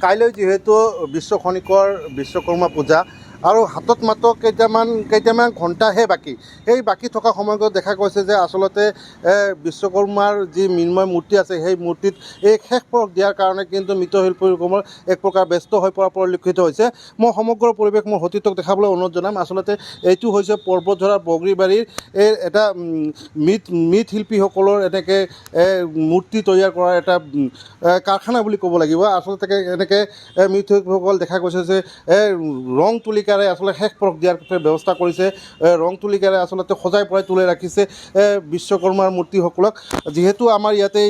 কাইলৈ যিহেতু বিশ্ব খনিকৰ বিশ্বকৰ্মা পূজা আৰু হাতত মাত্ৰ কেইটামান কেইটামান ঘণ্টাহে বাকী। সেই বাকী থকা সময়ত দেখা গৈছে যে আচলতে বিশ্বকৰ্মাৰ যি মৃন্ময় মূৰ্তি আছে, সেই মূৰ্তিত এই শেষ পৰশ দিয়াৰ কাৰণে কিন্তু মৃৎশিল্পীসকলৰ এক প্ৰকাৰ ব্যস্ত হৈ পৰা পৰিলক্ষিত হৈছে। মই সমগ্ৰ পৰিৱেশ মোৰ সতীৰ্থক দেখাবলৈ অনুৰোধ জনাম। আচলতে এইটো হৈছে পৰ্বতঝৰা বগৰীবাৰীৰ এই এটা মৃৎ মৃৎশিল্পীসকলৰ এনেকৈ মূৰ্তি তৈয়াৰ কৰাৰ এটা কাৰখানা বুলি ক'ব লাগিব। আচলতে এনেকৈ মৃৎশিল্পীসকল দেখা গৈছে যে ৰং তুলিকাৰে আচলতে শেষ পৰশ দিয়াৰ ব্যৱস্থা কৰিছে। ৰং তুলিকাৰে আচলতে সজাই পৰাই তুলাই ৰাখিছে বিশ্বকৰ্মাৰ মূৰ্তিসকলক। যিহেতু আমাৰ ইয়াতে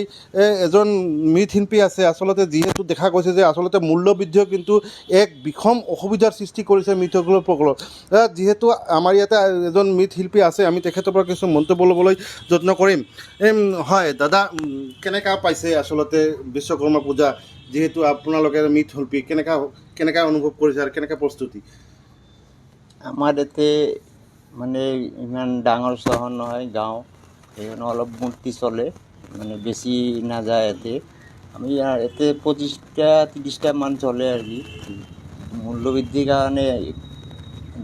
এ, এজন মৃৎশিল্পী আছে আচলতে যিহেতু দেখা গৈছে যে আচলতে মূল্যবৃদ্ধিও কিন্তু এক বিষম অসুবিধাৰ সৃষ্টি কৰিছে মৃৎশিল্পীসকলৰ যিহেতু আমাৰ ইয়াতে এজন মৃৎশিল্পী আছে আমি তেখেতৰ পৰা কিছু মন্তব্য ল'বলৈ যত্ন কৰিম। হয় দাদা কেনেকুৱা পাইছে আচলতে বিশ্বকৰ্মা পূজা? যিহেতু আপোনালোকে মৃৎশিল্পী কেনেকুৱা কেনেকুৱা অনুভৱ কৰিছে আৰু কেনেকুৱা প্ৰস্তুতি? আমাৰ ইয়াতে মানে ইমান ডাঙৰ চহৰ নহয় গাঁও। সেইকাৰণে অলপ মূৰ্তি চলে মানে বেছি নাযায় ইয়াতে আমি ইয়াতে পঁচিছটা ত্ৰিছটামান চলে আৰু মূল্যবৃদ্ধিৰ কাৰণে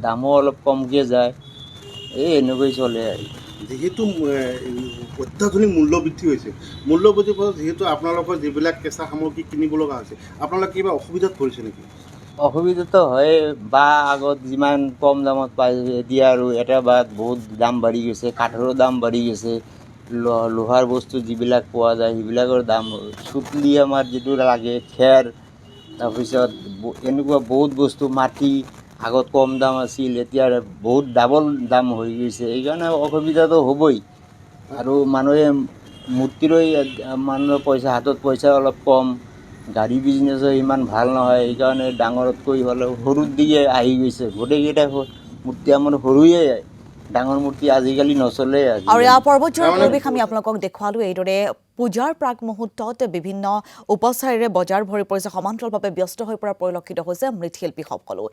দামো অলপ কমকৈ যায়। এই এনেকৈ চলে আৰু যিহেতু এ, অত্যাধুনিক মূল্য বৃদ্ধি হৈছে। মূল্য বৃদ্ধিৰ ফলত যিহেতু আপোনালোকৰ যিবিলাক কেঁচা সামগ্ৰী কিনিব লগা হৈছে আপোনালোকে কিবা অসুবিধাত পৰিছে নেকি? অসুবিধাটো হয় বা আগত যিমান কম দামত পাই এতিয়া আৰু এটা বাত বহুত দাম বাঢ়ি গৈছে, কাঠৰো দাম বাঢ়ি গৈছে। লোহাৰ বস্তু যিবিলাক পোৱা যায়, সেইবিলাকৰ দাম চুতলি আমাৰ যিটো লাগে, খেৰ, তাৰপিছত এনেকুৱা বহুত বস্তু, মাটি আগত কম দাম আছিল, এতিয়া বহুত ডাবল দাম হৈ গৈছে। সেইকাৰণে অসুবিধাটো হ'বই। আৰু মানুহে মূৰ্তিলৈ মানুহৰ পইচা, হাতত পইচা অলপ কম। গাড়ী বিজনেছো ইমান ভালো নহয় সেইকাৰণে ডাঙৰতকৈ হ'লেও সৰুৰ দিকে আহি গৈছে গোটেইকেইটা মূৰ্তি আমাৰ সৰুৱে ডাঙৰ মূৰ্তি আজিকালি নচলে আৰু। ইয়াৰ পৰ্বতৰ পৰিৱেশ আমি আপোনালোকক দেখুৱালোঁ এইদৰে পূজাৰ প্ৰাক মুহূৰ্তত বিভিন্ন উপচাৰেৰে বজাৰ ভৰি পৰিছে সমান্তৰালভাৱে ব্যস্ত হৈ পৰা পৰিলক্ষিত হৈছে মৃৎশিল্পীসকলো